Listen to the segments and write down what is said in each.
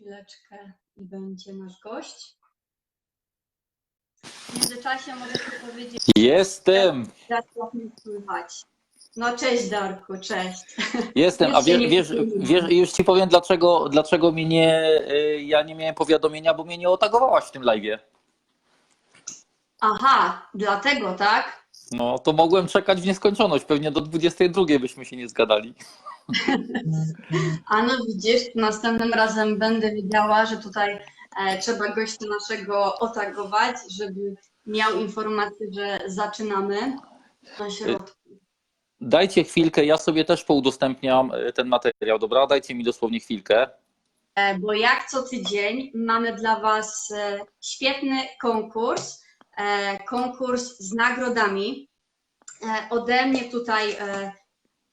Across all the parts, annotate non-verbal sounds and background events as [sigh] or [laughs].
chwileczkę i będzie nasz gość. W międzyczasie mogę Ci powiedzieć, Jestem, słychać. No cześć Darku, cześć. jestem. A wiesz, wiesz, wiesz, już ci powiem, dlaczego, dlaczego mnie nie, y, ja nie miałem powiadomienia, bo mnie nie otagowałaś w tym live'ie. Aha, dlatego tak? No, to mogłem czekać w nieskończoność. Pewnie do 22 byśmy się nie zgadali. A no widzisz, następnym razem będę wiedziała, że tutaj e, trzeba gościa naszego otagować, żeby miał informację, że zaczynamy na środku. Dajcie chwilkę, ja sobie też poudostępniam y, ten materiał, dobra? Dajcie mi dosłownie chwilkę. E, bo jak co tydzień mamy dla Was e, świetny konkurs, e, konkurs z nagrodami. E, Ode mnie tutaj e,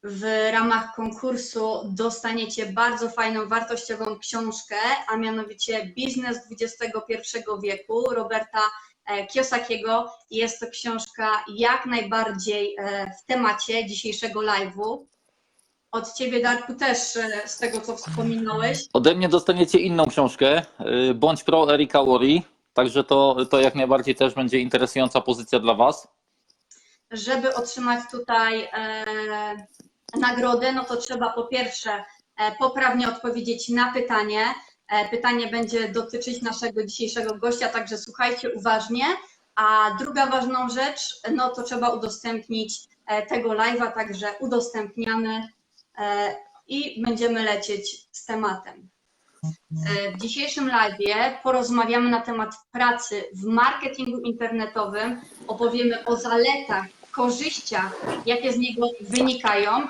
w ramach konkursu dostaniecie bardzo fajną, wartościową książkę, a mianowicie Biznes XXI wieku Roberta e, Kiyosakiego. Jest to książka jak najbardziej e, w temacie dzisiejszego live'u. Od Ciebie, Darku, też e, z tego, co wspominałeś, Ode mnie dostaniecie inną książkę, Bądź Pro Erika Worry. Także to, to jak najbardziej też będzie interesująca pozycja dla Was. żeby otrzymać tutaj e, nagrodę, no to trzeba po pierwsze e, poprawnie odpowiedzieć na pytanie. E, pytanie będzie dotyczyć naszego dzisiejszego gościa, także słuchajcie uważnie. A druga ważną rzecz, no to trzeba udostępnić e, tego live'a, także udostępniamy i będziemy lecieć z tematem. W dzisiejszym live'ie porozmawiamy na temat pracy w marketingu internetowym, opowiemy o zaletach, korzyściach, jakie z niego wynikają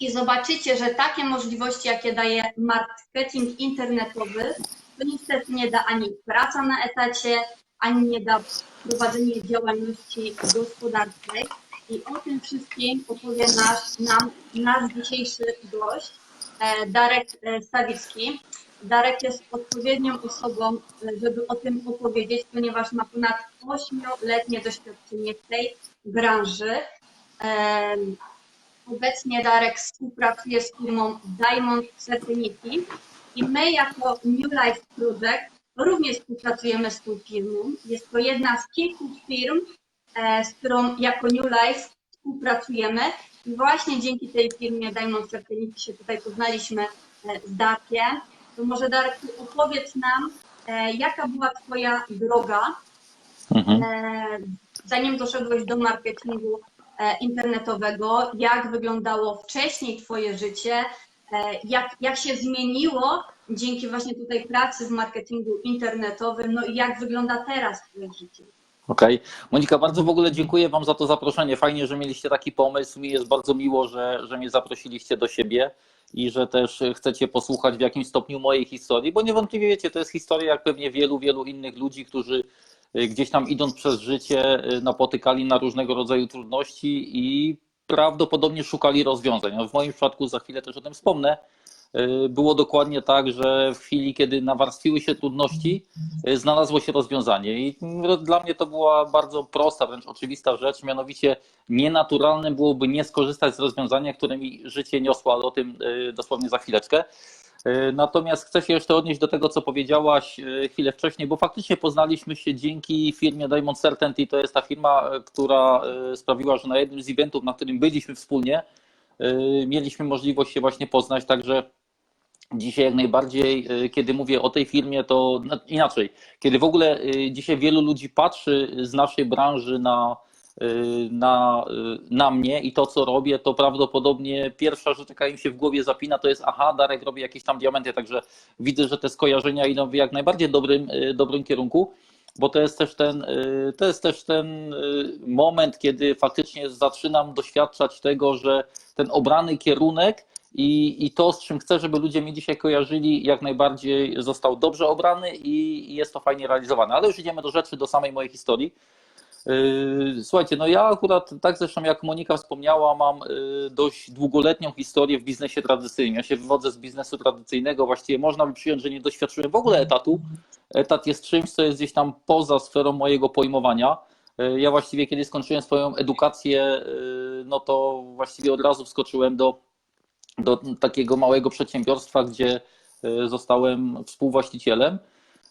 i zobaczycie, że takie możliwości, jakie daje marketing internetowy, to niestety nie da ani praca na etacie, ani nie da prowadzenie działalności gospodarczej. I o tym wszystkim opowie nasz, nam nasz dzisiejszy gość, e, Darek e, Stawicki. Darek jest odpowiednią osobą, e, żeby o tym opowiedzieć, ponieważ ma ponad 8-letnie doświadczenie w tej branży. Obecnie Darek współpracuje z firmą Diamond Certainty i my jako New Life Project również współpracujemy z tą firmą. Jest to jedna z kilku firm, e, z którą jako New Life współpracujemy i właśnie dzięki tej firmie Diamond Certainty się tutaj poznaliśmy e, z Darkiem. To może Darek opowiedz nam, e, jaka była Twoja droga Mhm. zanim doszedłeś do marketingu internetowego, jak wyglądało wcześniej Twoje życie, e, jak, jak się zmieniło dzięki właśnie tutaj pracy w marketingu internetowym, no i jak wygląda teraz Twoje życie. Okej. Monika, bardzo w ogóle dziękuję Wam za to zaproszenie. Fajnie, że mieliście taki pomysł. Mi jest bardzo miło, że, że mnie zaprosiliście do siebie i że też chcecie posłuchać w jakimś stopniu mojej historii, bo niewątpliwie wiecie, to jest historia jak pewnie wielu, wielu innych ludzi, którzy gdzieś tam idąc przez życie y, napotykali na różnego rodzaju trudności i prawdopodobnie szukali rozwiązań. No, w moim przypadku, za chwilę też o tym wspomnę, y, było dokładnie tak, że w chwili, kiedy nawarstwiły się trudności, y, znalazło się rozwiązanie. I mm, dla mnie to była bardzo prosta, wręcz oczywista rzecz, mianowicie nienaturalne byłoby nie skorzystać z rozwiązania, które mi życie niosło, ale o tym y, dosłownie za chwileczkę. Y, Natomiast chcę się jeszcze odnieść do tego, co powiedziałaś y, chwilę wcześniej, bo faktycznie poznaliśmy się dzięki firmie Diamond Certainty. To jest ta firma, y, która sprawiła, że na jednym z eventów, na którym byliśmy wspólnie, mieliśmy możliwość się właśnie poznać. Także dzisiaj jak najbardziej, kiedy mówię o tej firmie, to inaczej. Kiedy w ogóle dzisiaj wielu ludzi patrzy z naszej branży na, na, y, na mnie i to, co robię, to prawdopodobnie pierwsza rzecz, jaka im się w głowie zapina, to jest aha, Darek robi jakieś tam diamenty, także widzę, że te skojarzenia idą w jak najbardziej dobrym, y, dobrym kierunku, bo to jest też ten, y, to jest też ten y, moment, kiedy faktycznie zaczynam doświadczać tego, że ten obrany kierunek i, I to, z czym chcę, żeby ludzie mnie dzisiaj kojarzyli, jak najbardziej został dobrze obrany i jest to fajnie realizowane. Ale już idziemy do rzeczy, do samej mojej historii. Yy, Słuchajcie, no ja akurat, tak zresztą jak Monika wspomniała, mam yy, dość długoletnią historię w biznesie tradycyjnym. Ja się wywodzę z biznesu tradycyjnego, właściwie można by przyjąć, że nie doświadczyłem w ogóle etatu. Etat jest czymś, co jest gdzieś tam poza sferą mojego pojmowania. Yy, Ja właściwie, kiedy skończyłem swoją edukację, no to właściwie od razu wskoczyłem do do takiego małego przedsiębiorstwa, gdzie zostałem współwłaścicielem.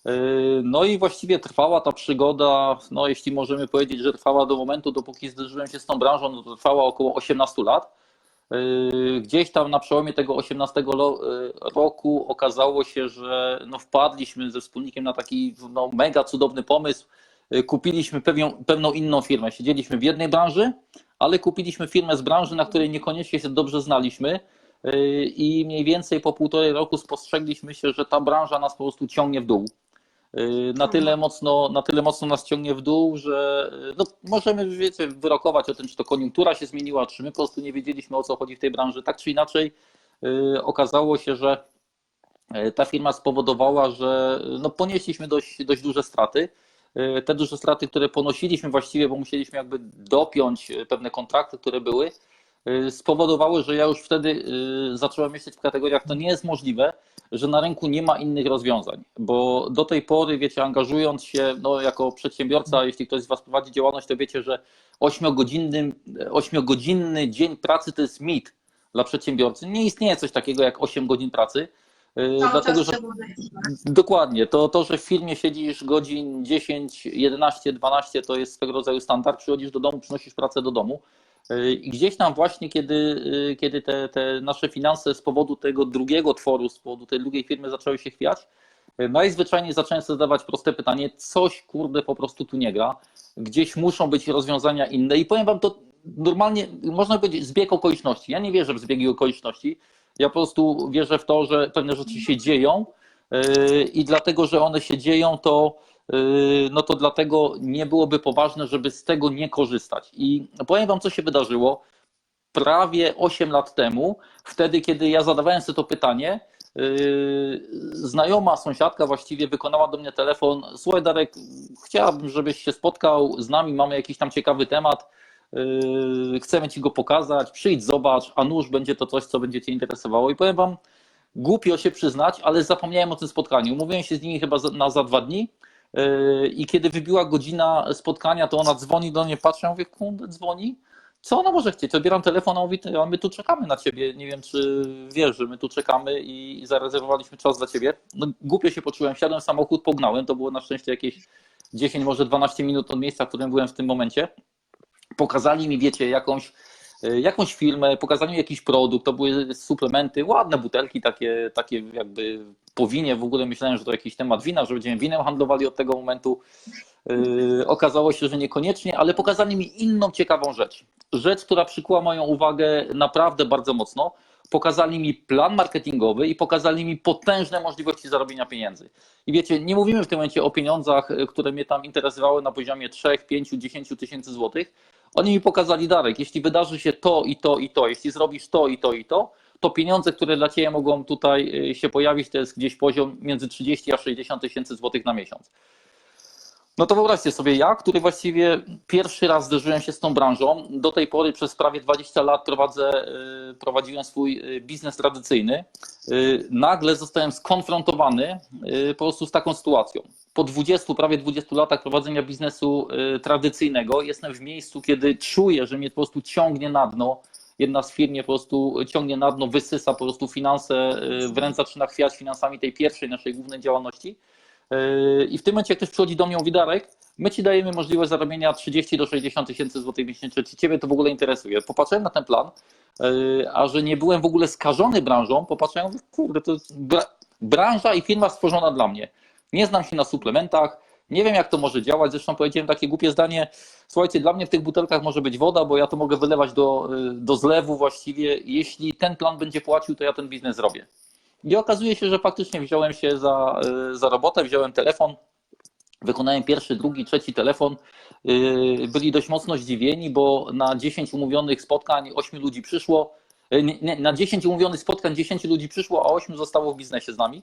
Y, No i właściwie trwała ta przygoda, no jeśli możemy powiedzieć, że trwała do momentu, dopóki zderzyłem się z tą branżą, no to trwała około 18 lat. Y, Gdzieś tam na przełomie tego 18 lo- y, roku okazało się, że no wpadliśmy ze wspólnikiem na taki no mega cudowny pomysł. Kupiliśmy pewną, pewną inną firmę. Siedzieliśmy w jednej branży, ale kupiliśmy firmę z branży, na której niekoniecznie się dobrze znaliśmy. I mniej więcej po półtorej roku spostrzegliśmy się, że ta branża nas po prostu ciągnie w dół. Y, Na tyle mocno, na tyle mocno nas ciągnie w dół, że y, no, możemy wiecie, wyrokować o tym, czy to koniunktura się zmieniła, czy my po prostu nie wiedzieliśmy o co chodzi w tej branży. Tak czy inaczej, y, okazało się, że ta firma spowodowała, że no, ponieśliśmy dość, dość duże straty. Te duże straty, które ponosiliśmy właściwie, bo musieliśmy jakby dopiąć pewne kontrakty, które były, spowodowały, że ja już wtedy zacząłem myśleć w kategoriach, to nie jest możliwe, że na rynku nie ma innych rozwiązań, bo do tej pory, wiecie, angażując się no, jako przedsiębiorca, jeśli ktoś z Was prowadzi działalność, to wiecie, że 8-godzinny, 8-godzinny dzień pracy to jest mit dla przedsiębiorcy. Nie istnieje coś takiego jak 8 godzin pracy, y, Cały dlatego że. Dokładnie. To, to, że w firmie siedzisz godzin 10, 11, 12, to jest swego rodzaju standard. Przychodzisz do domu, przynosisz pracę do domu. Yy, I gdzieś tam właśnie, kiedy, yy, kiedy te, te nasze finanse z powodu tego drugiego tworu, z powodu tej drugiej firmy zaczęły się chwiać, yy, najzwyczajniej zacząłem sobie zadawać proste pytanie, coś kurde po prostu tu nie gra. Gdzieś muszą być rozwiązania inne. I powiem wam to normalnie, można powiedzieć, zbieg okoliczności. Ja nie wierzę w zbiegi okoliczności. Ja po prostu wierzę w to, że pewne rzeczy się dzieją i dlatego, że one się dzieją, to, no to dlatego nie byłoby poważne, żeby z tego nie korzystać. I powiem Wam, co się wydarzyło prawie 8 lat temu, wtedy, kiedy ja zadawałem sobie to pytanie, yy, znajoma sąsiadka właściwie wykonała do mnie telefon, słuchaj Darek, chciałabym, żebyś się spotkał z nami, mamy jakiś tam ciekawy temat, yy, chcemy Ci go pokazać, przyjdź, zobacz, a nuż będzie to coś, co będzie Cię interesowało. I powiem Wam, głupio się przyznać, ale zapomniałem o tym spotkaniu. Umówiłem się z nimi chyba na za dwa dni yy, i kiedy wybiła godzina spotkania, to ona dzwoni do mnie, patrzę, ja mówię, kurde, dzwoni? Co ona może chcieć? Odbieram telefon, a mówi, "Ty, a my tu czekamy na ciebie. Nie wiem, czy wiesz, że my tu czekamy i zarezerwowaliśmy czas dla ciebie. No, głupio się poczułem, wsiadłem w samochód, pognałem. To było na szczęście jakieś 10, może 12 minut od miejsca, w którym byłem w tym momencie. Pokazali mi, wiecie, jakąś jakąś firmę, pokazali mi jakiś produkt, to były suplementy, ładne butelki, takie, takie jakby po winie, w ogóle myślałem, że to jakiś temat wina, że będziemy winem handlowali od tego momentu. Yy, Okazało się, że niekoniecznie, ale pokazali mi inną ciekawą rzecz. Rzecz, która przykuła moją uwagę naprawdę bardzo mocno. Pokazali mi plan marketingowy i pokazali mi potężne możliwości zarobienia pieniędzy. I wiecie, nie mówimy w tym momencie o pieniądzach, y, które mnie tam interesowały na poziomie 3, 5, 10 tysięcy złotych. Oni mi pokazali, Darek, jeśli wydarzy się to i to i to, jeśli zrobisz to i to i to, to pieniądze, które dla Ciebie mogą tutaj y, się pojawić, to jest gdzieś poziom między 30 a 60 tysięcy złotych na miesiąc. No to wyobraźcie sobie ja, który właściwie pierwszy raz zderzyłem się z tą branżą. Do tej pory przez prawie 20 lat prowadzę, y, prowadziłem swój y, biznes tradycyjny. Nagle zostałem skonfrontowany po prostu z taką sytuacją. Po 20, prawie 20 latach prowadzenia biznesu y, tradycyjnego jestem w miejscu, kiedy czuję, że mnie po prostu ciągnie na dno. Jedna z firm po prostu ciągnie na dno, wysysa po prostu finanse, y, wręcz zaczyna chwiać finansami tej pierwszej naszej głównej działalności. Yy, I w tym momencie, jak ktoś przychodzi do mnie i mówi, Darek, my ci dajemy możliwość zarobienia 30 do 60 tysięcy złotych miesięcznie, czy ciebie to w ogóle interesuje? Popatrzyłem na ten plan, a że nie byłem w ogóle skażony branżą, popatrzyłem, kurde, to branża i firma stworzona dla mnie. Nie znam się na suplementach, nie wiem jak to może działać, zresztą powiedziałem takie głupie zdanie, słuchajcie, dla mnie w tych butelkach może być woda, bo ja to mogę wylewać do, yy, do zlewu właściwie, jeśli ten plan będzie płacił, to ja ten biznes zrobię. I okazuje się, że faktycznie wziąłem się za, y, za robotę, wziąłem telefon, wykonałem pierwszy, drugi, trzeci telefon. Y, Byli dość mocno zdziwieni, bo na 10 umówionych spotkań 8 ludzi przyszło. Y, nie, na 10 umówionych spotkań 10 ludzi przyszło, a 8 zostało w biznesie z nami.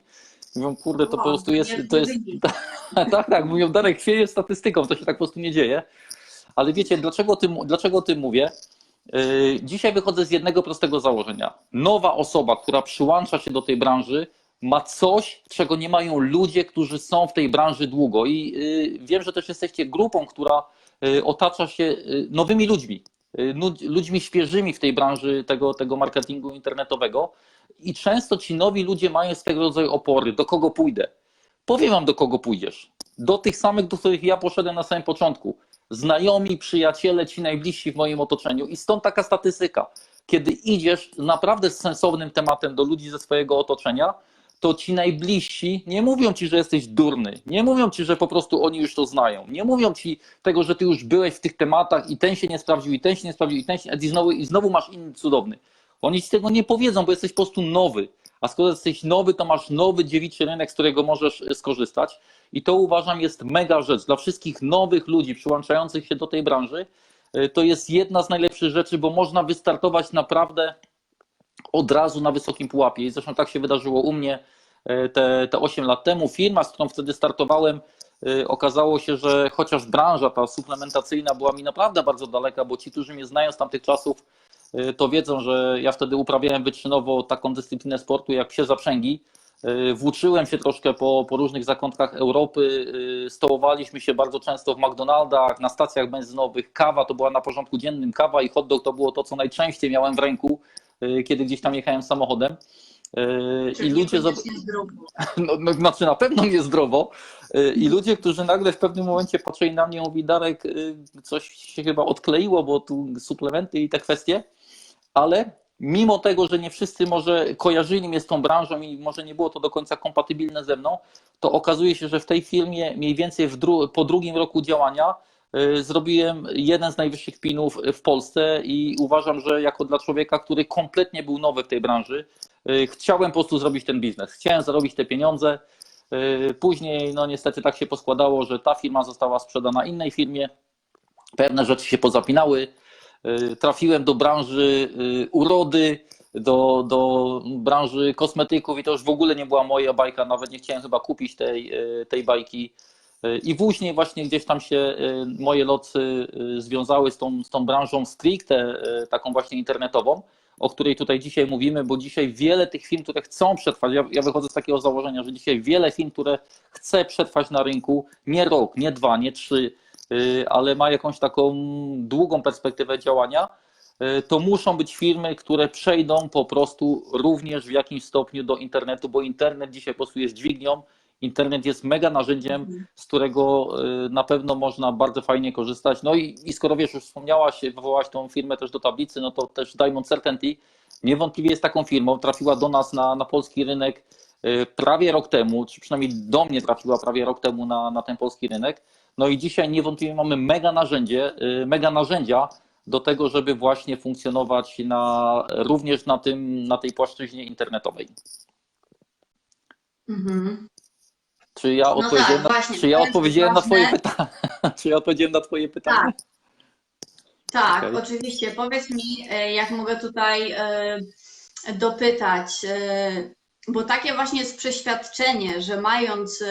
Mówią, kurde, to po Wow, prostu jest. To jest [laughs] tak, tak, mówią, Darek chwieje statystyką, to się tak po prostu nie dzieje. Ale wiecie, dlaczego o tym, dlaczego o tym mówię? Yy, Dzisiaj wychodzę z jednego prostego założenia. Nowa osoba, która przyłącza się do tej branży, ma coś, czego nie mają ludzie, którzy są w tej branży długo. I yy, wiem, że też jesteście grupą, która yy, otacza się yy, nowymi ludźmi, ludźmi świeżymi w tej branży tego, tego marketingu internetowego. i często ci nowi ludzie mają swego rodzaju opory, do kogo pójdę. Powiem wam, do kogo pójdziesz. Do tych samych, do których ja poszedłem na samym początku. Znajomi, przyjaciele, ci najbliżsi w moim otoczeniu. I stąd taka statystyka. Kiedy idziesz naprawdę z sensownym tematem do ludzi ze swojego otoczenia, to ci najbliżsi nie mówią ci, że jesteś durny. Nie mówią ci, że po prostu oni już to znają. Nie mówią ci tego, że ty już byłeś w tych tematach i ten się nie sprawdził, i ten się nie sprawdził, i ten się, i znowu, i znowu masz inny cudowny. Oni ci tego nie powiedzą, bo jesteś po prostu nowy. A skoro jesteś nowy, to masz nowy dziewiczy rynek, z którego możesz e, skorzystać. I to uważam jest mega rzecz. Dla wszystkich nowych ludzi przyłączających się do tej branży, e, to jest jedna z najlepszych rzeczy, bo można wystartować naprawdę od razu na wysokim pułapie. I zresztą tak się wydarzyło u mnie e, te, te 8 lat temu. Firma, z którą wtedy startowałem, e, okazało się, że chociaż branża ta suplementacyjna była mi naprawdę bardzo daleka, bo ci, którzy mnie znają z tamtych czasów, e, to wiedzą, że ja wtedy uprawiałem wyczynowo taką dyscyplinę sportu jak psie zaprzęgi. Włóczyłem się troszkę po, po różnych zakątkach Europy, stołowaliśmy się bardzo często w McDonaldach, na stacjach benzynowych. Kawa to była na porządku dziennym, kawa i hot dog to było to, co najczęściej miałem w ręku, kiedy gdzieś tam jechałem samochodem. E, Czyli I ludzie, zob- [laughs] no, no, znaczy na pewno niezdrowo. Y, I ludzie, którzy nagle w pewnym momencie patrzyli na mnie, mówi Darek, y, coś się chyba odkleiło, bo tu suplementy i te kwestie, ale mimo tego, że nie wszyscy może kojarzyli mnie z tą branżą i może nie było to do końca kompatybilne ze mną, to okazuje się, że w tej firmie mniej więcej dru- po drugim roku działania y, zrobiłem jeden z najwyższych pinów w Polsce i uważam, że jako dla człowieka, który kompletnie był nowy w tej branży, y, chciałem po prostu zrobić ten biznes. Chciałem zarobić te pieniądze. Y, Później, no niestety tak się poskładało, że ta firma została sprzedana innej firmie. Pewne rzeczy się pozapinały. Y, Trafiłem do branży y, urody, do, do branży kosmetyków i to już w ogóle nie była moja bajka. Nawet nie chciałem chyba kupić tej, y, tej bajki. I później właśnie gdzieś tam się y, moje loty y, związały z tą, z tą branżą stricte, y, taką właśnie internetową, o której tutaj dzisiaj mówimy, bo dzisiaj wiele tych firm, które chcą przetrwać, ja, ja wychodzę z takiego założenia, że dzisiaj wiele firm, które chce przetrwać na rynku, nie rok, nie dwa, nie trzy, ale ma jakąś taką długą perspektywę działania, to muszą być firmy, które przejdą po prostu również w jakimś stopniu do internetu, bo internet dzisiaj po prostu jest dźwignią, internet jest mega narzędziem, z którego y, na pewno można bardzo fajnie korzystać. No i, i skoro wiesz, już wspomniałaś, wywołałaś tą firmę też do tablicy, no to też Diamond Certainty niewątpliwie jest taką firmą, trafiła do nas na, na polski rynek y, prawie rok temu, czy przynajmniej do mnie trafiła prawie rok temu na, na ten polski rynek. No i dzisiaj niewątpliwie mamy mega narzędzie, y, mega narzędzia do tego, żeby właśnie funkcjonować na, również na, tym, na tej płaszczyźnie internetowej. Mhm. Czy ja tak, odpowiedziałem, na, właśnie, [laughs] czy ja odpowiedziałem na Twoje pytanie? Czy ja odpowiedziałem na Twoje pytanie? Tak. Tak, Okej. oczywiście. Powiedz mi, e, jak mogę tutaj e, dopytać, e, bo takie właśnie jest przeświadczenie, że mając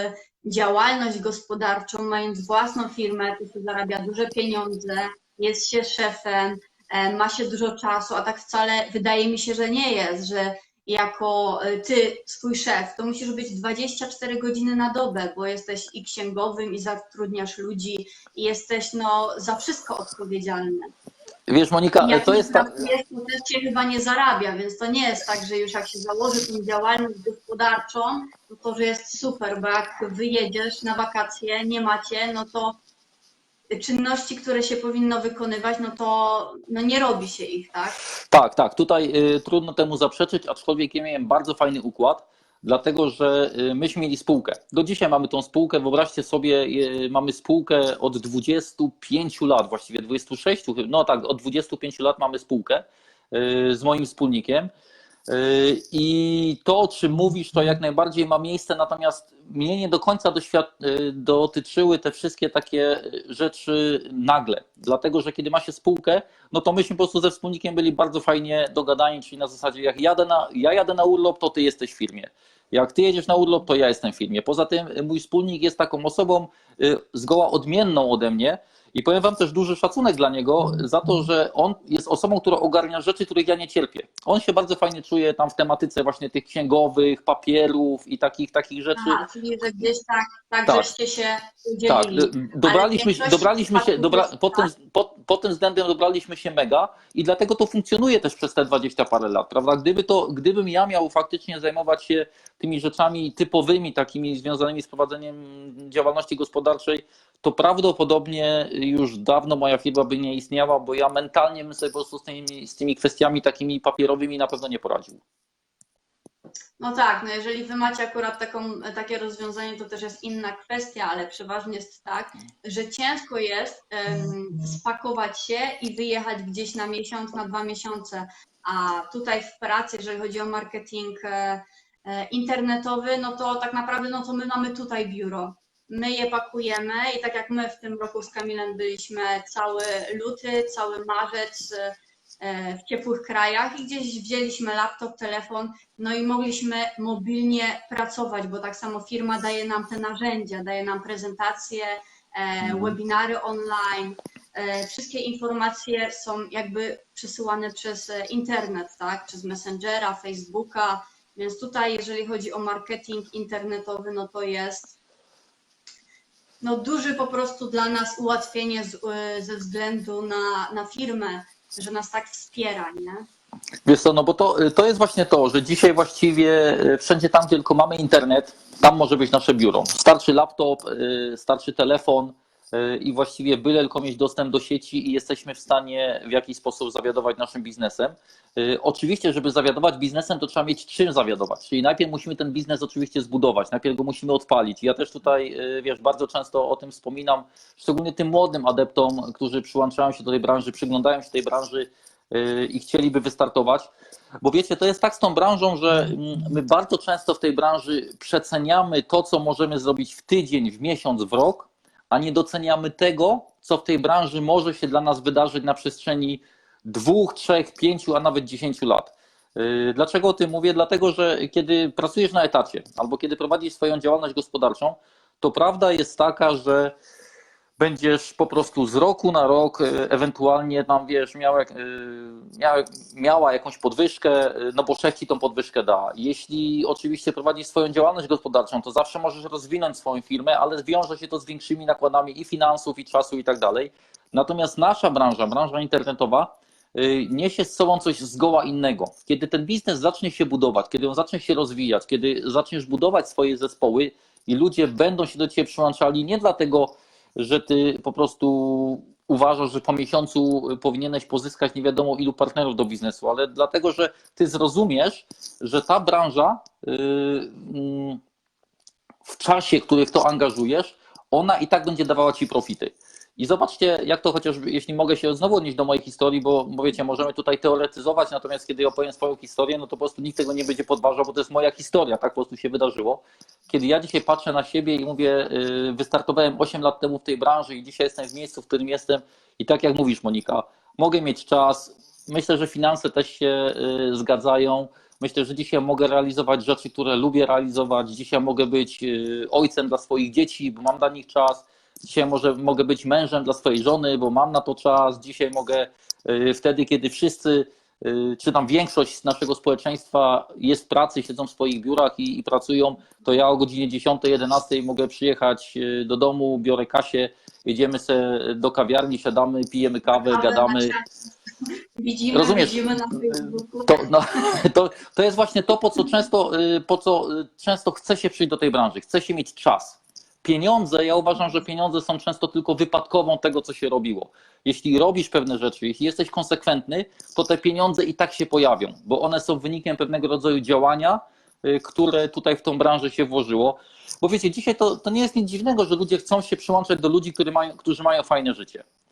działalność gospodarczą, mając własną firmę, to się zarabia duże pieniądze, jest się szefem, ma się dużo czasu, a tak wcale wydaje mi się, że nie jest, że jako e, ty, swój szef, to musisz być 24 godziny na dobę, bo jesteś i księgowym, i zatrudniasz ludzi, i jesteś no, za wszystko odpowiedzialny. Wiesz, Monika, Jak to jest tak. pracujesz, to też się chyba nie zarabia, więc to nie jest tak, że już jak się założy tą działalność gospodarczą, to to, że jest super, bo jak wyjedziesz na wakacje, nie macie, no to czynności, które się powinno wykonywać, no to no nie robi się ich, tak? Tak, tak, tutaj y, trudno temu zaprzeczyć, aczkolwiek ja miałem bardzo fajny układ, dlatego że y, myśmy mieli spółkę. Do dzisiaj mamy tą spółkę, wyobraźcie sobie, y, mamy spółkę od 25 lat, właściwie 26, no tak, od 25 lat mamy spółkę z moim wspólnikiem. I to, o czym mówisz, to jak najbardziej ma miejsce, natomiast mnie nie do końca y, dotyczyły te wszystkie takie rzeczy nagle. Dlatego, że kiedy ma się spółkę, no to myśmy po prostu ze wspólnikiem byli bardzo fajnie dogadani, czyli na zasadzie, jak jadę na, ja jadę na urlop, to ty jesteś w firmie. Jak ty jedziesz na urlop, to ja jestem w firmie. Poza tym y, mój wspólnik jest taką osobą y, zgoła odmienną ode mnie I powiem Wam też duży szacunek dla niego za to, że on jest osobą, która ogarnia rzeczy, których ja nie cierpię. On się bardzo fajnie czuje tam w tematyce właśnie tych księgowych, papierów i takich takich rzeczy. Aha, czyli że gdzieś tak, tak, Tak. żeście się Tak, udzielili. d- dobraliśmy, dobraliśmy się, dobra, pod, tym, pod, pod tym względem dobraliśmy się mega i dlatego to funkcjonuje też przez te 20 parę lat, prawda? Gdyby to, gdybym ja miał faktycznie zajmować się tymi rzeczami typowymi, takimi związanymi z prowadzeniem działalności gospodarczej, to prawdopodobnie już dawno moja firma by nie istniała, bo ja mentalnie bym sobie po prostu z tymi, z tymi kwestiami takimi papierowymi na pewno nie poradził. No tak, no jeżeli wy macie akurat taką, takie rozwiązanie, to też jest inna kwestia, ale przeważnie jest tak, że ciężko jest em, spakować się i wyjechać gdzieś na miesiąc, na dwa miesiące, a tutaj w pracy, jeżeli chodzi o marketing e, internetowy, no to tak naprawdę, no to my mamy tutaj biuro. My je pakujemy i tak jak my w tym roku z Kamilem byliśmy cały luty, cały marzec e, w ciepłych krajach i gdzieś wzięliśmy laptop, telefon, no i mogliśmy mobilnie pracować, bo tak samo firma daje nam te narzędzia, daje nam prezentacje, e, Mhm. webinary online. E, wszystkie informacje są jakby przesyłane przez e, internet, tak? Przez Messengera, Facebooka. Więc tutaj, jeżeli chodzi o marketing internetowy, no to jest no duży po prostu dla nas ułatwienie z, e, ze względu na, na firmę, że nas tak wspiera, nie? Wiesz co, no bo to, to jest właśnie to, że dzisiaj właściwie e, wszędzie tam, tylko mamy internet, tam może być nasze biuro. Starczy laptop, e, starczy telefon i właściwie byle tylko mieć dostęp do sieci i jesteśmy w stanie w jakiś sposób zawiadować naszym biznesem. E, Oczywiście, żeby zawiadować biznesem, to trzeba mieć czym zawiadować. Czyli najpierw musimy ten biznes oczywiście zbudować, najpierw go musimy odpalić. Ja też tutaj, e, wiesz, bardzo często o tym wspominam, szczególnie tym młodym adeptom, którzy przyłączają się do tej branży, przyglądają się tej branży i chcieliby wystartować. Bo wiecie, to jest tak z tą branżą, że mm, my bardzo często w tej branży przeceniamy to, co możemy zrobić w tydzień, w miesiąc, w rok, a nie doceniamy tego, co w tej branży może się dla nas wydarzyć na przestrzeni dwóch, trzech, pięciu, a nawet dziesięciu lat. Y, Dlaczego o tym mówię? Dlatego, że kiedy pracujesz na etacie albo kiedy prowadzisz swoją działalność gospodarczą, to prawda jest taka, że będziesz po prostu z roku na rok e, ewentualnie tam, wiesz, miał, jak- e, miała, jakąś podwyżkę, e, no bo szef ci tą podwyżkę da. Jeśli oczywiście prowadzisz swoją działalność gospodarczą, to zawsze możesz rozwinąć swoją firmę, ale wiąże się to z większymi nakładami i finansów, i czasu, i tak dalej. Natomiast nasza branża, branża internetowa, y, niesie z sobą coś zgoła innego. Kiedy ten biznes zacznie się budować, kiedy on zacznie się rozwijać, kiedy zaczniesz budować swoje zespoły i ludzie będą się do ciebie przyłączali nie dlatego, że ty po prostu uważasz, że po miesiącu powinieneś pozyskać nie wiadomo ilu partnerów do biznesu, ale dlatego, że ty zrozumiesz, że ta branża y, mm, w czasie, który w to angażujesz, ona i tak będzie dawała ci profity. I zobaczcie, jak to chociażby, jeśli mogę się znowu odnieść do mojej historii, bo, wiecie, możemy tutaj teoretyzować, natomiast kiedy opowiem swoją historię, no to po prostu nikt tego nie będzie podważał, bo to jest moja historia, tak po prostu się wydarzyło. Kiedy ja dzisiaj patrzę na siebie i mówię, y, wystartowałem 8 lat temu w tej branży i dzisiaj jestem w miejscu, w którym jestem i tak jak mówisz Monika, mogę mieć czas, myślę, że finanse też się y, zgadzają, Myślę, że dzisiaj mogę realizować rzeczy, które lubię realizować. Dzisiaj mogę być y, ojcem dla swoich dzieci, bo mam dla nich czas. Dzisiaj może, mogę być mężem dla swojej żony, bo mam na to czas. Dzisiaj mogę y, wtedy, kiedy wszyscy, y, czy tam większość z naszego społeczeństwa jest w pracy, siedzą w swoich biurach i, i pracują, to ja o godzinie 10, 11 mogę przyjechać y, do domu, biorę Kasię, jedziemy sobie do kawiarni, siadamy, pijemy kawę, Ale gadamy. Widzimy, Rozumiesz? widzimy na Facebooku. To, no, [laughs] to, to jest właśnie to, po co, często, po co często chce się przyjść do tej branży. Chce się mieć czas. Pieniądze, ja uważam, że pieniądze są często tylko wypadkową tego, co się robiło. Jeśli robisz pewne rzeczy, jeśli jesteś konsekwentny, to te pieniądze i tak się pojawią, bo one są wynikiem pewnego rodzaju działania, y, które tutaj w tą branżę się włożyło. Bo wiecie, dzisiaj to, to nie jest nic dziwnego, że ludzie chcą się przyłączać do ludzi, mają, którzy mają fajne życie.